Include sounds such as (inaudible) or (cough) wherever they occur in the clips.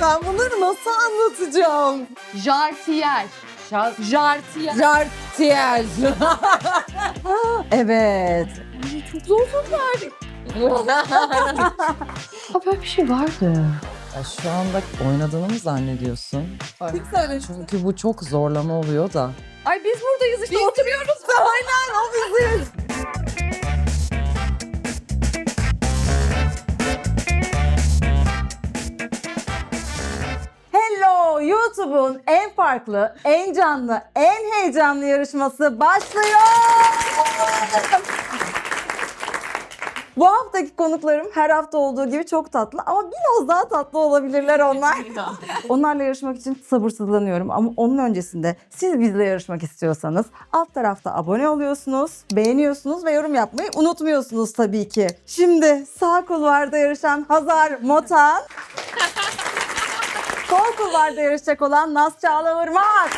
Ben bunları nasıl anlatacağım? Jartiyer. Jartiyer. Jartiyer. (laughs) evet. Çok zor sorular. (laughs) Ha böyle bir şey vardı. Ya şu anda oynadığını mı zannediyorsun? Ay. Çünkü bu çok zorlama oluyor da. Ay biz buradayız işte oturuyoruz. Aynen o biziz. YouTube'un en farklı, en canlı, en heyecanlı yarışması başlıyor. Bu haftaki konuklarım her hafta olduğu gibi çok tatlı ama biraz daha tatlı olabilirler onlar. (laughs) Onlarla yarışmak için sabırsızlanıyorum ama onun öncesinde siz bizle yarışmak istiyorsanız alt tarafta abone oluyorsunuz, beğeniyorsunuz ve yorum yapmayı unutmuyorsunuz tabii ki. Şimdi sağ kulvarda yarışan Hazar Motan, (laughs) sol kulvarda yarışacak olan Naz Çağla Irmak.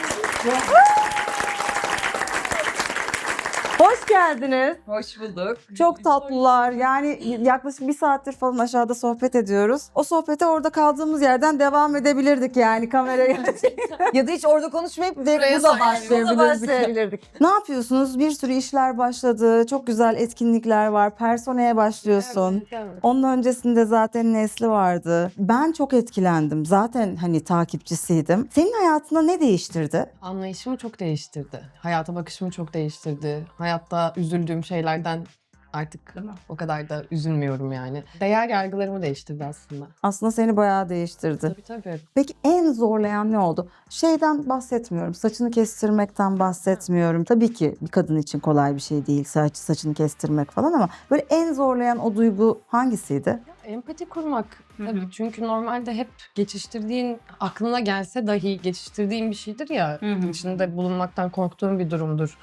Hoş geldiniz. Hoş bulduk. Çok tatlılar. Yani yaklaşık bir saattir falan aşağıda sohbet ediyoruz. O sohbete orada kaldığımız yerden devam edebilirdik yani kameraya. (laughs) ya da hiç orada konuşmayıp direkt burada başlayabilirdik. ne yapıyorsunuz? Bir sürü işler başladı. Çok güzel etkinlikler var. Personeye başlıyorsun. Onun öncesinde zaten Nesli vardı. Ben çok etkilendim. Zaten hani takipçisiydim. Senin hayatında ne değiştirdi? Anlayışımı çok değiştirdi. Hayata bakışımı çok değiştirdi. Hayatta üzüldüğüm şeylerden artık o kadar da üzülmüyorum yani. Değer yargılarımı değiştirdi aslında. Aslında seni bayağı değiştirdi. Tabii tabii. Peki en zorlayan ne oldu? Şeyden bahsetmiyorum. Saçını kestirmekten bahsetmiyorum. Tabii ki bir kadın için kolay bir şey değil saç saçını kestirmek falan ama böyle en zorlayan o duygu hangisiydi? Empati kurmak tabii. Çünkü normalde hep geçiştirdiğin, aklına gelse dahi geçiştirdiğin bir şeydir ya. İçinde bulunmaktan korktuğun bir durumdur.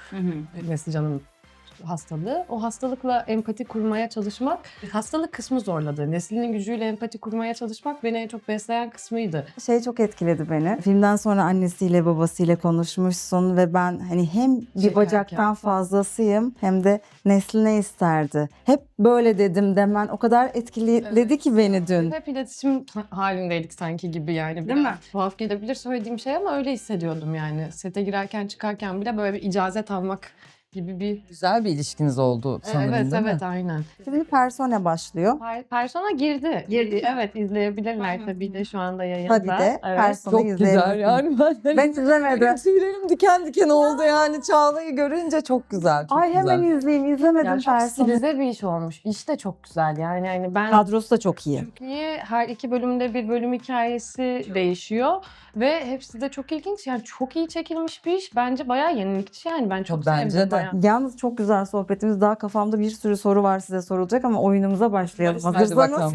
Nesli canım hastalığı. O hastalıkla empati kurmaya çalışmak, hastalık kısmı zorladı. Neslinin gücüyle empati kurmaya çalışmak beni en çok besleyen kısmıydı. Şey çok etkiledi beni. Filmden sonra annesiyle babasıyla konuşmuşsun ve ben hani hem bir Çekerken. bacaktan fazlasıyım hem de Nesli ne isterdi. Hep böyle dedim demen o kadar etkiledi ki beni dün. Hep iletişim halindeydik sanki gibi yani. Biraz mi? Tuhaf gelebilir söylediğim şey ama öyle hissediyordum yani. Sete girerken çıkarken bile böyle bir icazet almak gibi bir... Güzel bir ilişkiniz oldu sanırım evet değil mi? evet aynen. Şimdi persona başlıyor. Per- persona girdi. Girdi. Evet izleyebilirler tabii de şu anda yayında. Tabii de Evet. persona Çok güzel yani. Ben, Ben izlemedim. Tüylerim diken diken oldu yani Çağla'yı görünce çok güzel. Çok Ay hemen güzel. izleyeyim. İzlemedim Yani çok persona. stilize bir iş olmuş. İş de çok güzel yani. yani ben Kadrosu da çok iyi. Çok iyi. Her iki bölümde bir bölüm hikayesi değişiyor ve hepsi de çok ilginç. Yani çok iyi çekilmiş bir iş. Bence bayağı yenilikçi yani. Ben çok Bence sevdim de. Bayağı. Yalnız çok güzel sohbetimiz. Daha kafamda bir sürü soru var size sorulacak ama oyunumuza başlayalım. Hadi Hazırsanız.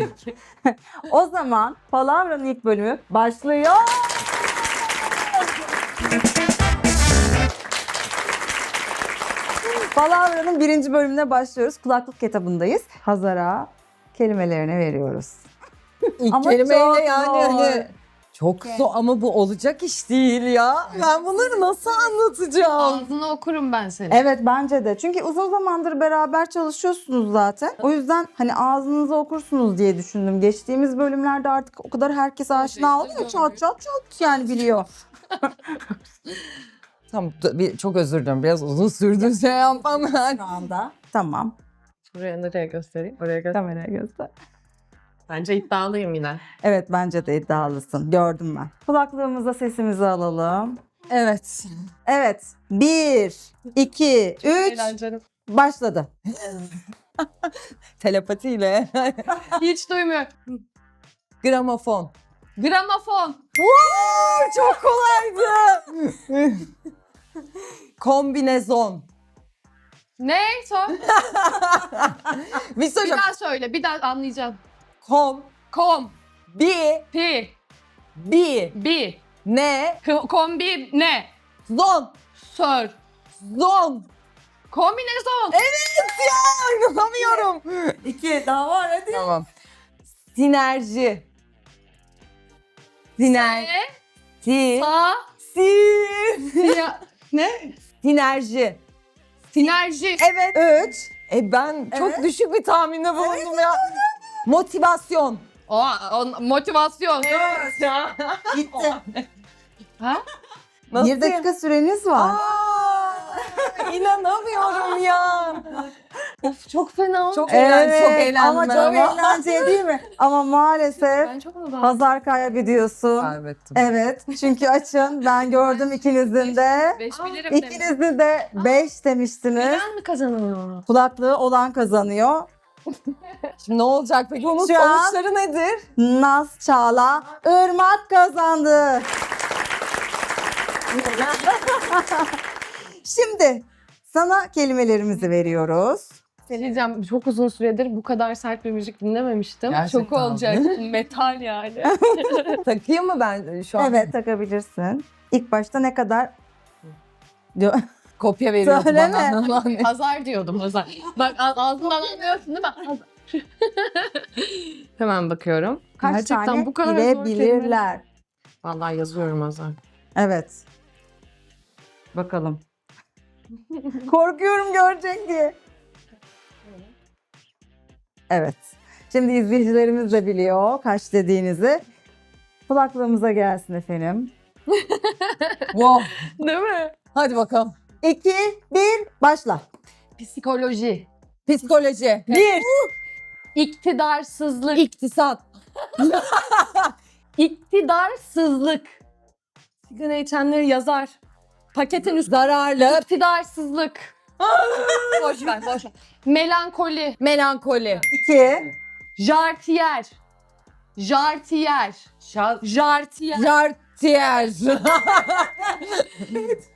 (laughs) O zaman Palavra'nın ilk bölümü başlıyor. Palavra'nın birinci bölümüne başlıyoruz. Kulaklık kitabındayız. Hazara kelimelerini veriyoruz. İlk Ama kelimeyle çok yani zor. hani çok zor ama bu olacak iş değil ya. Ben bunları nasıl anlatacağım? Ağzını okurum ben seni. Evet bence de. Çünkü uzun zamandır beraber çalışıyorsunuz zaten. O yüzden hani ağzınıza okursunuz diye düşündüm. Geçtiğimiz bölümlerde artık o kadar herkes aşina oluyor. Çat çat çat yani biliyor. (laughs) Tamam d- bir, çok özür dilerim biraz uzun sürdü şey yapmam yani. Şu anda. Tamam. Buraya nereye göstereyim? Oraya göster. Kameraya göster. Bence iddialıyım yine. Evet bence de iddialısın. Gördüm ben. Kulaklığımıza sesimizi alalım. Evet. Evet. Bir, iki, üç. Eğlenceli. Başladı. (laughs) Telepatiyle. Hiç duymuyorum. Gramofon. Gramofon. Wow, çok kolaydı. Kombinezon. Ne? Sor. (laughs) Bir bir söyleyeceğim. daha söyle. Bir daha anlayacağım. Kom. Kom. Bi. Pi. Bi. Bi. Ne. Kombi. Ne? Zon. Sör. Zon. Kombinezon. Evet ya inanamıyorum. (laughs) İki daha var hadi. Tamam. Sinerji. Siner. Ne? Si. Sa. Si. Ya. (laughs) Ne? Sinerji. Sinerji. Evet. Üç. E ben çok Evet. düşük bir tahminde bulundum ya. Motivasyon. O, o motivasyon. (laughs) Gitti. Ha? Nasıl? Bir dakika süreniz var. Aa, inanamıyorum ya. Of çok fena oldu. Çok eğlen, çok eğlendim ama ben çok ama. eğlenceli değil mi? Ama maalesef Ben çok mu pazar kaybediyorsun. Kaybettim. Evet çünkü açın ben gördüm ikinizin de. Beş bilirim demiş. İkiniz de 5 demiştiniz. Ben mi kazanıyorum? Kulaklığı olan kazanıyor. Şimdi ne olacak peki? Onun Şu an- sonuçları nedir? Naz Çağla Irmak kazandı. (laughs) Şimdi sana kelimelerimizi veriyoruz. Diyeceğim çok uzun süredir bu kadar sert bir müzik dinlememiştim. Gerçekten çok olacak. (laughs) Metal yani. (laughs) Takayım mı ben şu an? Evet takabilirsin. İlk başta ne kadar Diyor- Kopya veriyordu Söyleme. bana. (laughs) Hazar diyordum Hazar. Bak ağ- ağzından anlıyorsun değil mi? (laughs) Hemen bakıyorum. kaç Gerçekten tane bu kadar zor kelime. bilebilirler. Vallahi yazıyorum Hazar. Evet. Bakalım. Korkuyorum görecek diye. Evet. Şimdi izleyicilerimiz de biliyor kaç dediğinizi. Kulaklığımıza gelsin efendim. (laughs) wow. Değil mi? Hadi bakalım. 2, 1, başla. Psikoloji. Psikoloji. Bir. İktidarsızlık. İktisat. (laughs) İktidarsızlık. Sigara içenleri yazar. Paketin üstü Zararlı. iktidarsızlık. (laughs) boş ver, boş ver. Melankoli. Melankoli. 2, Jartiyer. Jartiyer. Şal. Jartiyer. Jartiyer. (laughs)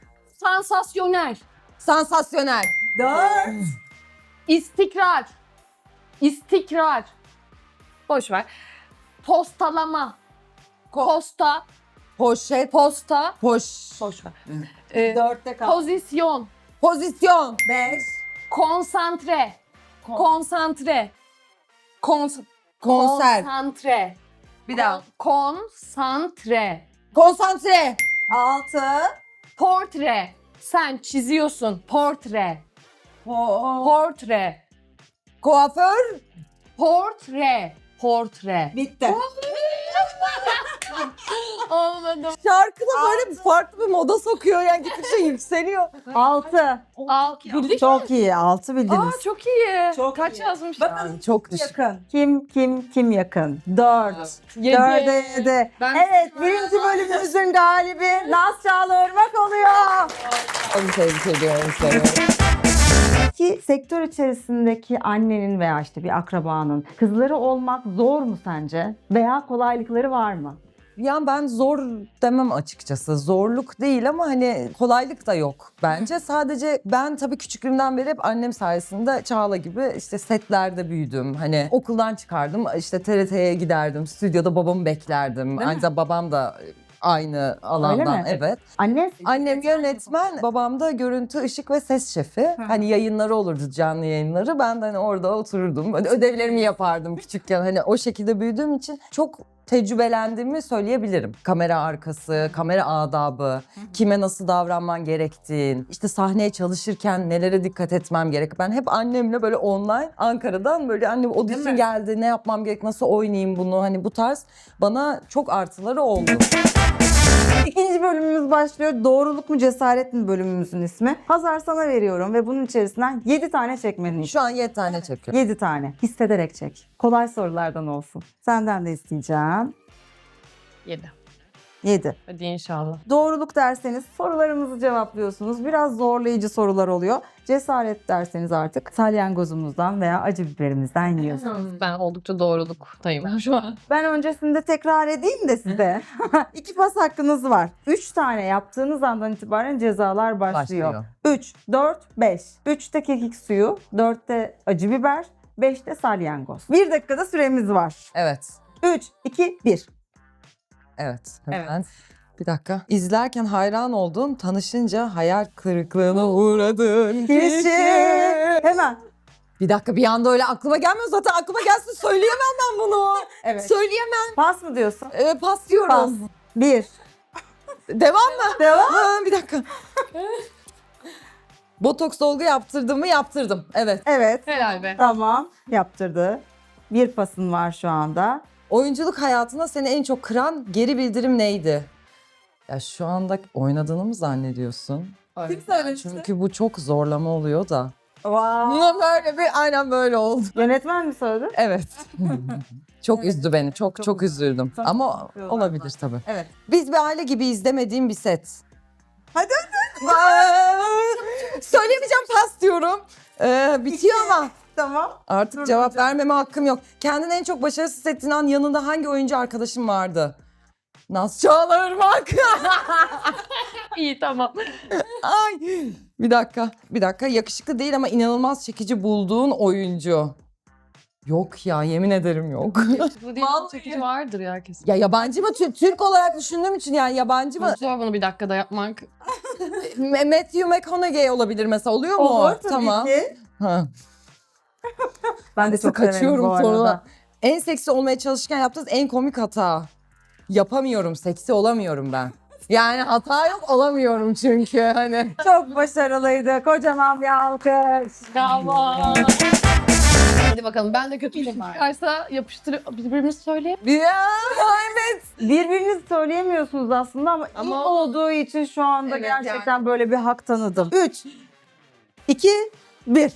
Sansasyonel. Sansasyonel. 4, İstikrar. İstikrar. Boş ver. Postalama. Posta. Poşet. Posta. Poş. Boş ver. Ee, 4'te kal. pozisyon. Pozisyon. 5, Konsantre. Konsantre. Kons Konser. Konsantre. Bir daha. Konsantre. Konsantre. 6, Portre. Sen çiziyorsun. Portre. Portre. Kuaför. Portre. Portre. bitti. (laughs) Olmadı. Şarkı da böyle farklı bir moda sokuyor yani gittikçe yükseliyor. 6. Al. Bildik. Çok iyi. 6 bildiniz. Aa çok iyi. Çok Kaç iyi. yazmış? Yani çok düşük. yakın. Kim kim kim yakın? 4. Yedi. 4'e 7. Ben- Evet birinci bölümümüzün galibi Naz Çağla Irmak oluyor. Onu tebrik ediyorum seni. Ki sektör içerisindeki annenin veya işte bir akrabanın kızları olmak zor mu sence? Veya kolaylıkları var mı? Yani ben zor demem açıkçası. Zorluk değil ama hani kolaylık da yok bence. Sadece ben tabii küçüklüğümden beri hep annem sayesinde Çağla gibi işte setlerde büyüdüm. Hani okuldan çıkardım işte TRT'ye giderdim. Stüdyoda babamı beklerdim. Aynı zamanda babam da aynı alandan. Evet. Anne Annem yönetmen, babam da görüntü, ışık ve ses şefi. Hani yayınları olurdu, canlı yayınları. Ben de hani orada otururdum. Hani ödevlerimi yapardım küçükken. Hani o şekilde büyüdüğüm için çok tecrübelendiğimi söyleyebilirim. Kamera arkası, kamera adabı, kime nasıl davranman gerektiğin, işte sahneye çalışırken nelere dikkat etmem gerek. Ben hep annemle böyle online Ankara'dan böyle anne audition geldi, ne yapmam gerek, nasıl oynayayım bunu hani bu tarz bana çok artıları oldu. İkinci bölümümüz başlıyor. Doğruluk mu cesaret mi bölümümüzün ismi. Hazar sana veriyorum ve bunun içerisinden 7 tane çekmeni. Şu an 7 tane çekiyorum. 7 tane. Hissederek çek. Kolay sorulardan olsun. Senden de isteyeceğim. Yedi. 7. Hadi inşallah. Doğruluk derseniz sorularımızı cevaplıyorsunuz. Biraz zorlayıcı sorular oluyor. Cesaret derseniz artık salyangozumuzdan veya acı biberimizden yiyorsunuz. Ben oldukça doğruluktayım (laughs) şu an. Ben öncesinde tekrar edeyim de size. (laughs) İki pas hakkınız var. Üç tane yaptığınız andan itibaren cezalar başlıyor. Başlıyor. 3, 4, 5. 3'te kekik suyu, 4'te acı biber, 5'te salyangoz. Bir dakikada süremiz var. Evet. 3, 2, 1. Evet. Hemen. Bir dakika. İzlerken hayran olduğun, tanışınca hayal kırıklığına uğradığın Kişi. Hemen. Bir dakika bir anda öyle aklıma gelmiyor. Zaten aklıma gelsin söyleyemem ben bunu. (laughs) Evet. Söyleyemem. Pas mı diyorsun? Ee, pas diyorum. Pas. 1. Devam mı? Devam. Ha, bir dakika. (laughs) Botoks dolgu yaptırdım mı? Yaptırdım. Evet. Evet. Helal be. Tamam. Yaptırdı. Bir pasın var şu anda. Oyunculuk hayatında seni en çok kıran geri bildirim neydi? Ya şu anda oynadığını mı zannediyorsun? Kim söylemişti? Çünkü bu çok zorlama oluyor da. Wow. Böyle bir aynen böyle oldu. Yönetmen mi söyledi? Evet. (laughs) çok üzdü beni. Çok Çok çok, üzdü. üzüldüm. Tamam, Ama yapıyorlar olabilir tabii. Evet. Biz bir aile gibi izlemediğim bir set. Hadi Söylemeyeceğim pas diyorum. Ee, bitiyor ama Tamam. artık Dur, cevap hocam. vermeme hakkım yok. Kendini en çok başarısız hissettiğin an yanında hangi oyuncu arkadaşın vardı? Naz Çağlarırmak. (laughs) İyi tamam. (laughs) Ay. Bir dakika. Bir dakika. Yakışıklı değil ama inanılmaz çekici bulduğun oyuncu. Yok ya yemin ederim yok. Bu değil Vallahi. çekici vardır ya kesin. ya yabancı mı Tü- Türk olarak düşündüğüm için yani yabancı mı? Zor bunu bir dakikada yapmak. (laughs) Ma- Matthew McConaughey olabilir mesela oluyor mu? Olur tabii tamam. ki. Ha. Ben de çok severim kaçıyorum arada. sonra. En seksi olmaya çalışırken yaptığınız en komik hata. Yapamıyorum, seksi olamıyorum ben. Yani hata yok olamıyorum çünkü hani. Çok başarılıydı. Kocaman bir alkış. Bravo. Hadi bakalım ben de kötü bir şey çıkarsa yapıştırıp birbirimizi söyleyeyim. Ya evet. Birbirinizi söyleyemiyorsunuz aslında ama, Ama- ilk olduğu için şu anda Evet, gerçekten böyle bir hak tanıdım. 3, 2, 1.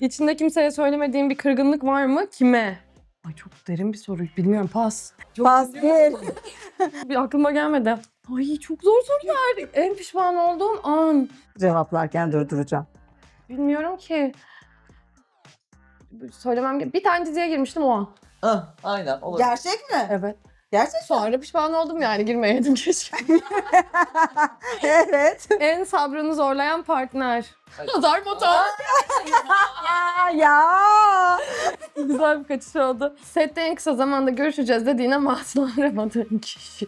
İçinde kimseye söylemediğim bir kırgınlık var mı? Kime? Ay çok derin bir soru. Bilmiyorum pas. Pas değil. (laughs) Bir aklıma gelmedi. Ay çok zor sorular. En pişman olduğum an. Cevaplarken durduracağım. Bilmiyorum ki. Söylemem ge- Bir tane diziye girmiştim o an. Ah, aynen olur. Gerçek mi? Evet. Gerçek Sonra pişman oldum yani girmeyeydim keşke. (laughs) evet. en sabrını zorlayan partner. Hazar (laughs) Motor. Aa, (laughs) ya. Güzel bir kaçış oldu. Sette en kısa zamanda görüşeceğiz dediğine mahzunlamadığın kişi.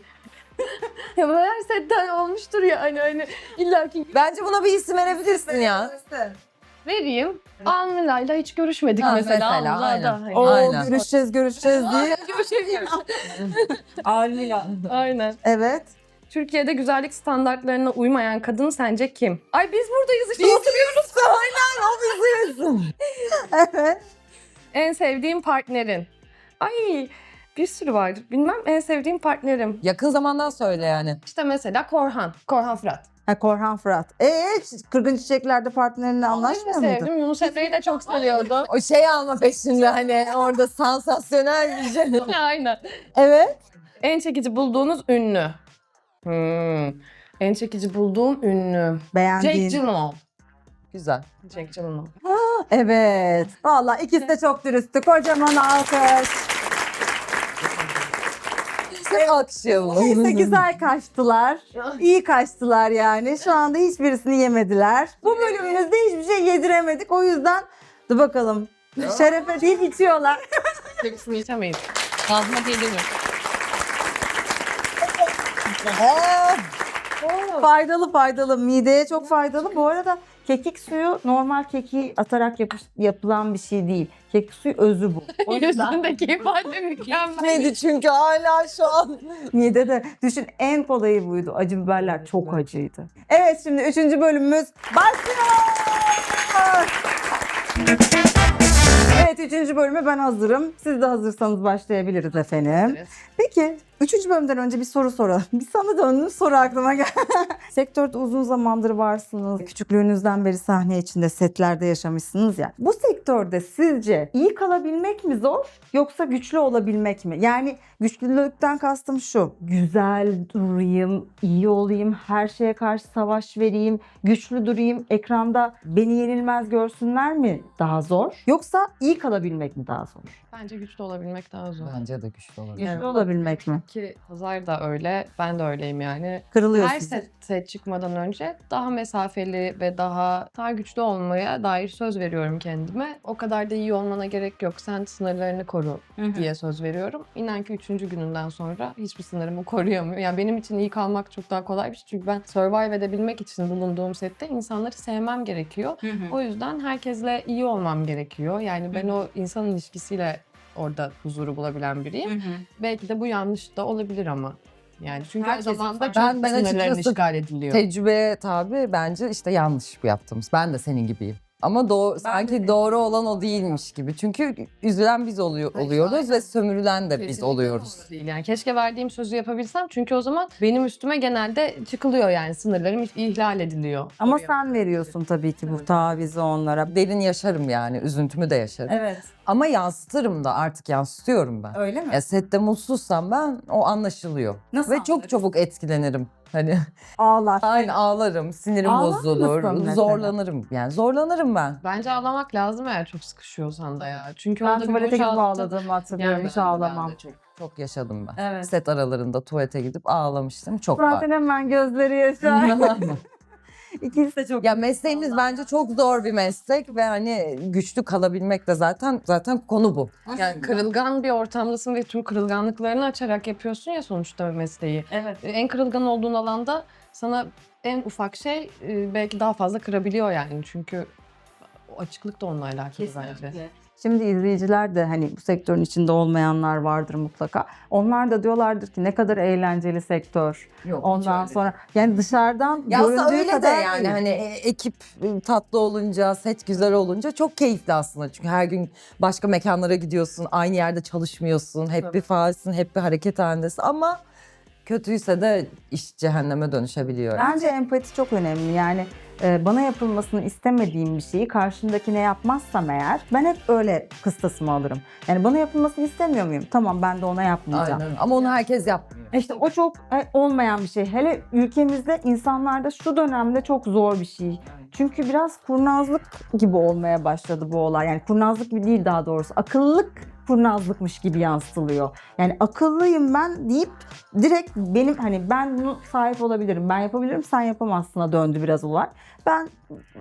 ya bu her setten olmuştur ya hani hani illa ki Bence buna bir isim verebilirsin ya. Vereyim. Almila'yla hiç görüşmedik Ha, mesela. mesela, Almila aynen. da hani- Aynen. görüşeceğiz görüşeceğiz diye. (laughs) Almila. Aynen. Evet. Türkiye'de güzellik standartlarına uymayan kadın sence kim? Ay biz buradayız işte Biz- oturuyoruz. (laughs) Aynen o biziz. (laughs) Evet. En sevdiğim partnerin. Ay bir sürü var. Bilmem en sevdiğim partnerim. Yakın zamandan söyle yani. İşte mesela Korhan. Korhan Fırat. Ha, Korhan Fırat. Ee, Kırgın Çiçekler'de partnerinle anlaşmıyor muydun? sevdim. Yunus Emre'yi de çok seviyordum. O şey alma peşinde hani orada sansasyonel bir şey. (laughs) Aynen. Evet. En çekici bulduğunuz ünlü. Hmm. En çekici bulduğum ünlü. Jake Beğendiğin. Gyllenhaal. Güzel. Jake Gyllenhaal. Evet. Valla ikisi de çok dürüsttü. Kocaman alkış. Güzel alkışlayalım. Neyse güzel kaçtılar. İyi kaçtılar yani. Şu anda hiçbirisini yemediler. Bu bölümümüzde hiçbir şey yediremedik. O yüzden dur bakalım. Şerefe deyip içiyorlar. (laughs) Hepsini içemeyiz. Ağzıma geliyor. faydalı faydalı. Mideye çok faydalı. Bu arada kekik suyu normal kekiği atarak yapış- yapılan bir şey değil. Kekik suyu özü bu. (laughs) O yüzden Yüzündeki ifade mükemmel. Neydi çünkü hala şu an. midede düşün en kolayı buydu. Acı biberler çok acıydı. Evet şimdi üçüncü bölümümüz başlıyor. Evet üçüncü bölüme ben hazırım. Siz de hazırsanız başlayabiliriz efendim. Peki üçüncü bölümden önce bir soru soralım. (laughs) Bir sana döndüm soru aklıma geldi. (laughs) Sektörde uzun zamandır varsınız. Küçüklüğünüzden beri sahne içinde setlerde yaşamışsınız ya. Bu sektörde sizce iyi kalabilmek mi zor yoksa güçlü olabilmek mi? Yani güçlülükten kastım şu. Güzel durayım, iyi olayım, her şeye karşı savaş vereyim, güçlü durayım, ekranda beni yenilmez görsünler mi daha zor? Yoksa iyi kalabilmek mi daha zor? Bence güçlü olabilmek daha zor. Bence de güçlü olabilir. Güçlü olabilmek mi? Ki Hazar da öyle, ben de öyleyim yani. Kırılıyorsun. Her sete çıkmadan önce daha mesafeli ve daha daha güçlü olmaya dair söz veriyorum kendime. O kadar da iyi olmana gerek yok. Sen sınırlarını koru diye söz veriyorum. İnan ki üçüncü gününden sonra hiçbir sınırımı koruyamıyor. Yani benim için iyi kalmak çok daha kolay bir şey. Çünkü ben survive edebilmek için bulunduğum sette insanları sevmem gerekiyor. O yüzden herkesle iyi olmam gerekiyor. Yani ben o insan ilişkisiyle orada huzuru bulabilen biriyim. Belki de bu yanlış da olabilir ama. Yani çünkü o zaman da Ben- ben açıkçası işgal ediliyor. Tecrübe tabi bence işte yanlış bu yaptığımız. Ben de senin gibiyim. Ama doğru, sanki doğru olan o değilmiş gibi. Çünkü üzülen biz oluyor, Hayır, oluyoruz aynen. ve sömürülen de biz Kesinlikle oluyoruz. doğru Değil. Yani keşke verdiğim sözü yapabilsem çünkü o zaman benim üstüme genelde çıkılıyor yani sınırlarım ihlal ediliyor. Ama sen veriyorsun tabii ki bu Evet. tavizi onlara. Derin yaşarım yani, üzüntümü de yaşarım. Evet. Ama yansıtırım da artık yansıtıyorum ben. Öyle mi? Ya sette mutsuzsam ben o anlaşılıyor. Nasıl Ve çok anlarız? çabuk etkilenirim. Hani Ağlar. aynı ağlarım, sinirim Ağlar bozulur, mısın mesela? zorlanırım. Yani zorlanırım ben. Bence ağlamak lazım eğer çok sıkışıyorsan da ya. Çünkü Ben orada bir tuvalete gidip ağladığımı hatırlıyorum. Yani Hiç ben- ağlamam. ben de çok- Çok yaşadım ben. Evet. Set aralarında tuvalete gidip ağlamıştım. Çok var. Zaten hemen gözleri yaşar. (laughs) (laughs) (laughs) İkisi de çok Ya mesleğimiz bence çok zor bir meslek ve hani güçlü kalabilmek de zaten zaten konu bu. Yani kırılgan bir ortamdasın ve tüm kırılganlıklarını açarak yapıyorsun ya sonuçta mesleği. Evet. En kırılgan olduğun alanda sana en ufak şey e, belki daha fazla kırabiliyor yani. Çünkü açıklık da onunla alakalı bence. Şimdi izleyiciler de hani bu sektörün içinde olmayanlar vardır mutlaka. Onlar da diyorlardır ki ne kadar eğlenceli sektör. Yok, Ondan sonra yani dışarıdan Ya göründüğü öyle de kadar yani değil. hani e, ekip e, tatlı olunca, set güzel olunca çok keyifli aslında. Çünkü her gün başka mekanlara gidiyorsun, aynı yerde çalışmıyorsun, hep bir faalsin, hep bir hareket halindesin ama kötüyse de iş cehenneme dönüşebiliyor. Bence empati çok önemli. Yani bana yapılmasını istemediğim bir şeyi karşımdakine yapmazsam eğer ben hep öyle kıstasımı alırım. Yani bana yapılmasını istemiyor muyum? Tamam ben de ona yapmayacağım. Aynen. Ama onu herkes yapmıyor. İşte o çok e, olmayan bir şey. Hele ülkemizde insanlarda şu dönemde çok zor bir şey. Çünkü biraz kurnazlık gibi olmaya başladı bu olay. Yani kurnazlık gibi değil daha doğrusu. Akıllılık kurnazlıkmış gibi yansıtılıyor. Yani akıllıyım ben deyip direkt benim hani ben bunu sahip olabilirim, ben yapabilirim, sen yapamazsın'a döndü biraz olay. Ben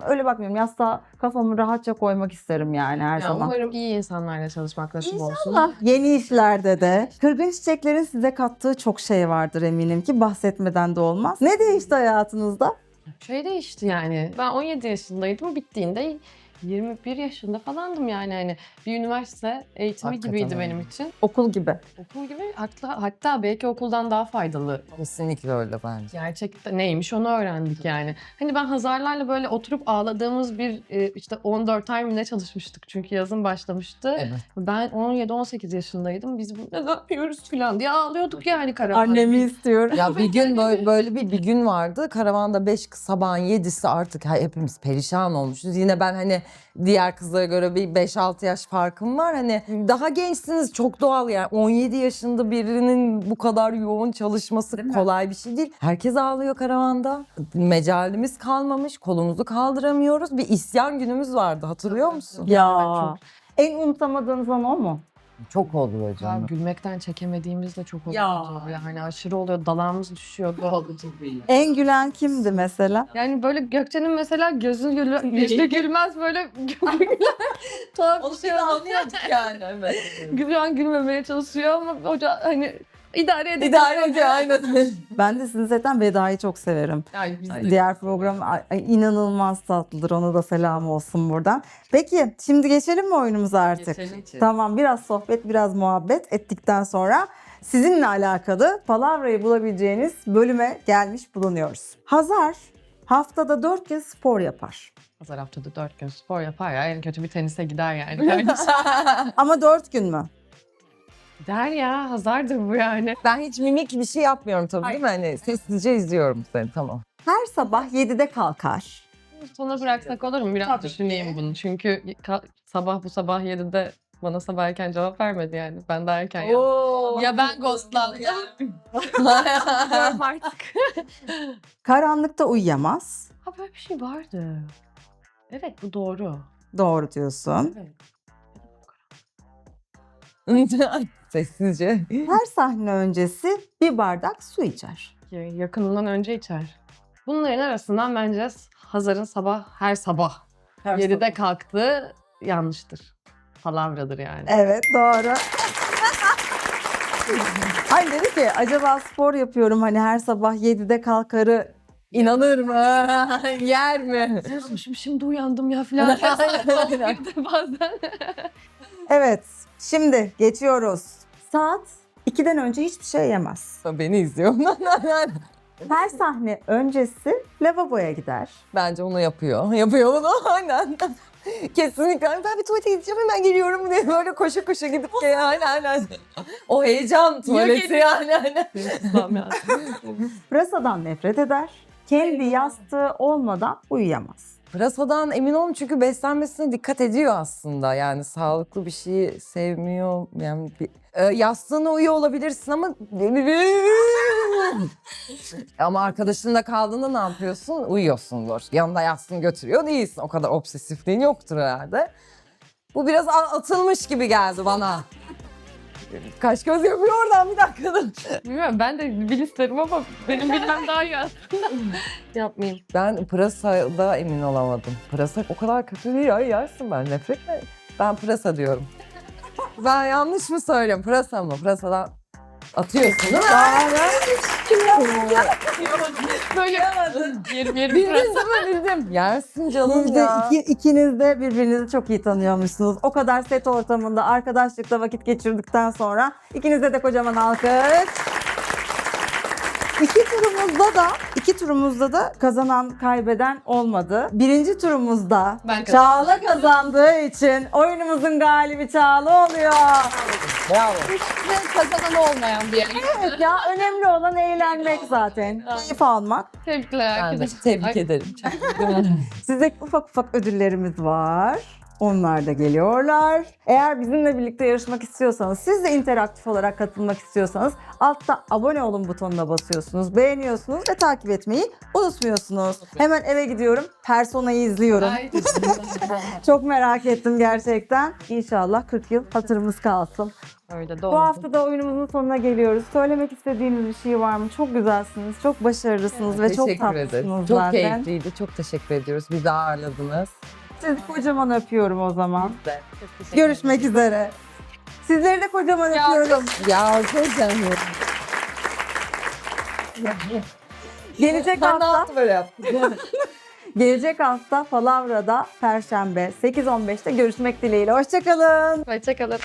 öyle bakmıyorum. Yastığa kafamı rahatça koymak isterim yani her Ya zaman. umarım iyi insanlarla çalışmak nasip olsun. İnşallah. Yeni işlerde de. Kırgın çiçeklerin size kattığı çok şey vardır eminim ki bahsetmeden de olmaz. Ne değişti hayatınızda? Şey değişti yani. Ben 17 yaşındaydım. Bittiğinde 21 yaşında falandım yani hani bir üniversite eğitimi Hakikaten gibiydi öyle. benim için. Okul gibi. Okul gibi hatta, hatta belki okuldan daha faydalı. Kesinlikle öyle bence. Gerçekten neymiş onu öğrendik yani. Hani ben Hazarlarla böyle oturup ağladığımız bir e, işte 14 ay mı ne çalışmıştık çünkü yazın başlamıştı. Evet. Ben 17-18 yaşındaydım. Biz bu ne yapıyoruz falan diye ağlıyorduk yani karavanda. Annemi istiyorum. Ya bir gün böyle, (laughs) böyle bir, bir gün vardı. Karavanda 5 sabahın 7'si artık hepimiz perişan olmuşuz. Yine ben hani diğer kızlara göre bir 5-6 yaş farkım var. Hani daha gençsiniz çok doğal yani. 17 yaşında birinin bu kadar yoğun çalışması Değil mi? kolay bir şey değil. Herkes ağlıyor karavanda. Mecalimiz kalmamış. Kolumuzu kaldıramıyoruz. Bir isyan günümüz vardı hatırlıyor musun? Ya. En unutamadığınız an o mu? Çok oluyor Ya canım. gülmekten çekemediğimiz de çok oluyor. Ya. Yani aşırı oluyor. Dalağımız düşüyor. (laughs) En gülen kimdi mesela? Yani böyle Gökçe'nin mesela gözü gül işte gülmez böyle (laughs) tuhaf bir şey oluyor. yani evet. Gülen gülmemeye çalışıyor ama hoca hani idare ediyor. İdare ediyor (laughs) aynen. Ben de sizin zaten Veda'yı çok severim. Yani biz de- Diğer program ay- ay, inanılmaz tatlıdır. Ona da selam olsun buradan. Peki şimdi geçelim mi oyunumuza artık? Geçelim. Tamam biraz sohbet biraz muhabbet ettikten sonra sizinle alakalı palavrayı bulabileceğiniz bölüme gelmiş bulunuyoruz. Hazar haftada 4 gün spor yapar. Pazar haftada dört gün spor yapar ya. En kötü bir tenise gider yani. (laughs) Ama 4 gün mü? Der ya hazardır bu yani. Ben hiç mimik bir şey yapmıyorum tabii değil mi? Hani sessizce izliyorum seni tamam. Her sabah 7'de kalkar. Sona bıraksak olur mu? Biraz Tabii düşüneyim bunu. Çünkü ka- sabah bu sabah 7'de bana sabah erken cevap vermedi yani. Ben daha erken yaptım. Ya ben ghostlandım. (laughs) (laughs) Artık. Karanlıkta uyuyamaz. Ha böyle bir şey vardı. Evet bu doğru. Doğru diyorsun. Evet. (laughs) Sessizce. Her sahne öncesi bir bardak su içer. Ya- Yakınından önce içer. Bunların arasından bence Hazar'ın sabah her sabah 7'de kalktığı yanlıştır. Palavradır yani. Evet doğru. Hayır dedi ki acaba spor yapıyorum hani her sabah 7'de kalkarı İnanır mı? (laughs) Yer mi? Şimdi, şimdi uyandım ya (laughs) de bazen. Evet şimdi geçiyoruz. Saat 2'den önce hiçbir şey yemez. Beni izliyor. (laughs) Her sahne öncesi lavaboya gider. Bence onu yapıyor. Yapıyor onu (laughs) aynen. Kesinlikle. Ben bir tuvalete gideceğim hemen geliyorum diye böyle koşa koşa gidip yani aynen. O heyecan tuvaleti yani aynen. Pırasadan nefret eder. Kendi yastığı olmadan uyuyamaz. Pırasadan emin olun çünkü beslenmesine dikkat ediyor aslında. Yani sağlıklı bir şeyi sevmiyor. Yani bir, e, yastığına uyuyor olabilirsin ama (laughs) ama arkadaşınla kaldığında ne yapıyorsun? Uyuyorsundur. Yanında yastığını götürüyor değilsin. O kadar obsesifliğin yoktur herhalde. Bu biraz atılmış gibi geldi bana. Kaş göz yapıyor oradan bir dakika. dur. Bilmiyorum ben de bil isterim ama benim bilmem daha iyi aslında. (laughs) Yapmayayım. Ben pırasada emin olamadım. Pırasa o kadar kötü değil ya yersin ben nefretle. Ben pırasa diyorum. ben yanlış mı söylüyorum? Pırasa mı? Pırasadan atıyorsun değil mi? Böyle yerim yerim Bildin değil mi? Bildim. Yersin canım Siz de ya. iki, ikiniz de birbirinizi çok iyi tanıyormuşsunuz. O kadar set ortamında, arkadaşlıkta vakit geçirdikten sonra ikinize de kocaman alkış. İki turumuzda da iki turumuzda da kazanan kaybeden olmadı. Birinci turumuzda Ben. Çağla kazandığı için oyunumuzun galibi Çağla oluyor. Bravo. Kazanan olmayan bir yer. Evet ya önemli olan eğlenmek zaten. Keyif almak. Tebrikler Ben de arkadaşlar. tebrik ederim. Size ufak ufak ödüllerimiz var. Onlar da geliyorlar. Eğer bizimle birlikte yarışmak istiyorsanız, siz de interaktif olarak katılmak istiyorsanız altta abone olun butonuna basıyorsunuz, beğeniyorsunuz ve takip etmeyi unutmuyorsunuz. Hemen eve gidiyorum, Persona'yı izliyorum. (laughs) Çok merak ettim gerçekten. İnşallah 40 yıl hatırımız kalsın. Öyle Bu doğru. hafta da oyunumuzun sonuna geliyoruz. Söylemek istediğiniz bir şey var mı? Çok güzelsiniz, çok başarılısınız ve çok tatlısınız Çok zaten. keyifliydi. Çok teşekkür ediyoruz. Bizi ağırladınız. Sizi kocaman öpüyorum o zaman. Görüşmek üzere. Sizleri de kocaman öpüyorum. Ya kocaman. Gelecek Ben ne hafta, yaptım böyle yaptım. (laughs) gelecek hafta Palavra'da Perşembe 8.15'te görüşmek dileğiyle. Hoşçakalın. Hoşçakalın.